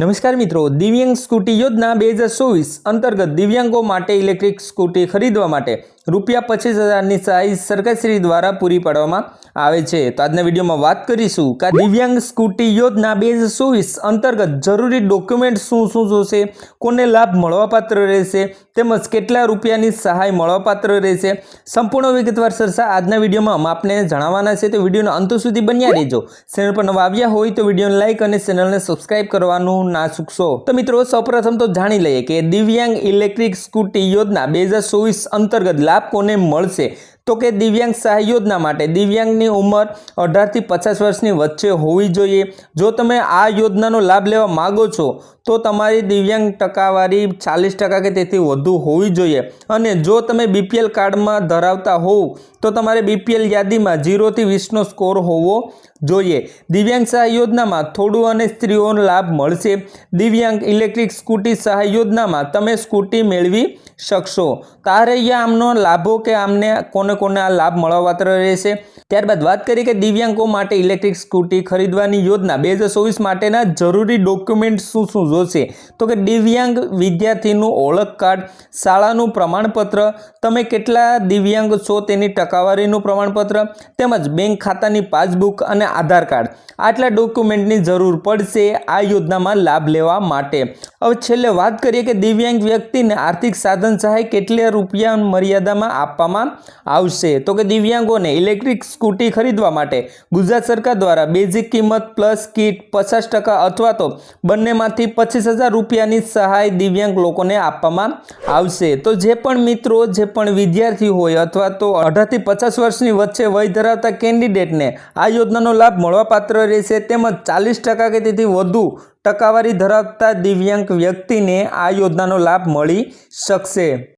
નમસ્કાર મિત્રો, દિવ્યાંગ સ્કૂટી યોજના બે હજાર ચોવીસ અંતર્ગત દિવ્યાંગો માટે ઇલેક્ટ્રિક સ્કૂટી ખરીદવા માટે રૂપિયા પચીસ હજારની સહાય સરકારશ્રી દ્વારા પૂરી પાડવામાં આવે છે. તો આજના વિડીયોમાં વાત કરીશું કે દિવ્યાંગ સ્કૂટી યોજના બે અંતર્ગત જરૂરી ડોક્યુમેન્ટ શું શું જોશે, કોને લાભ મળવાપાત્ર રહેશે, તેમજ કેટલા રૂપિયાની સહાય મળવાપાત્ર રહેશે, સંપૂર્ણ વિગતવાર સરસા આજના વિડીયોમાં આપને જણાવવાના છે. તો વિડીયોના અંત સુધી બન્યા રહેજો. ચેનલ પર નવા આવ્યા હોય તો વિડીયોને લાઇક અને ચેનલને સબસ્ક્રાઇબ કરવાનું ના ચૂકશો. તો મિત્રો, સૌપ્રથમ તો જાણી લઈએ કે દિવ્યાંગ ઇલેક્ટ્રિક સ્કૂટી યોજના બે અંતર્ગત લાભ કોને મળશે? તો કે દિવ્યાંગ સહાય યોજના માટે. દિવ્યાંગની ઉંમર અઢારથી પચાસ વર્ષની વચ્ચે હોવી જોઈએ. જો તમે આ યોજનાનો લાભ લેવા માગો છો, તો તમારી દિવ્યાંગ ટકાવારી ચાલીસ ટકા કે તેથી વધુ હોવી જોઈએ. અને જો તમે બીપીએલ કાર્ડમાં ધરાવતા હોવ, તો તમારે બીપીએલ યાદીમાં ઝીરોથી વીસનો સ્કોર હોવો જોઈએ. દિવ્યાંગ સહાય યોજનામાં થોડું અને સ્ત્રીઓનો લાભ મળશે. દિવ્યાંગ ઇલેક્ટ્રિક સ્કૂટી સહાય યોજનામાં તમે સ્કૂટી મેળવી શકશો. તારૈયા આમનો લાભો કે આમને કોને કોને આ લાભ મળવાપાત્ર રહેશે. ત્યારબાદ વાત કરીએ કે દિવ્યાંગો માટે ઇલેક્ટ્રિક સ્કૂટી ખરીદવાની યોજના બે માટેના જરૂરી ડોક્યુમેન્ટ શું શું જોશે? તો કે દિવ્યાંગ વિદ્યાર્થીનું ઓળખ કાર્ડ, શાળાનું પ્રમાણપત્ર, તમે કેટલા દિવ્યાંગ છો તેની ટકાવારીનું પ્રમાણપત્ર, તેમજ બેંક ખાતાની પાસબુક અને આધાર કાર્ડ. આટલા ડોક્યુમેન્ટની જરૂર પડશે આ યોજનામાં લાભ લેવા માટે. હવે છેલ્લે વાત કરીએ કે દિવ્યાંગ વ્યક્તિને આર્થિક સાધન સહાય કેટલા રૂપિયા મર્યાદામાં આપવામાં આવશે. તો કે દિવ્યાંગોને ઇલેક્ટ્રિક સ્કૂટી ખરીદવા માટે ગુજરાત સરકાર દ્વારા બેઝિક કિંમત પ્લસ કીટ પચાસ ટકા અથવા તો બંનેમાંથી પચીસ હજાર રૂપિયાની સહાય દિવ્યાંગ લોકોને આપવામાં આવશે. તો જે પણ મિત્રો, જે પણ વિદ્યાર્થી હોય અથવા તો અઢારથી પચાસ વર્ષની વચ્ચે વય ધરાવતા કેન્ડિડેટને આ યોજનાનો લાભ મળવાપાત્ર રહેશે તેમજ ચાલીસ ટકા કે તેથી વધુ ટકાવારી ધરાવતા દિવ્યાંગ વ્યક્તિને આ યોજનાનો લાભ મળી શકશે.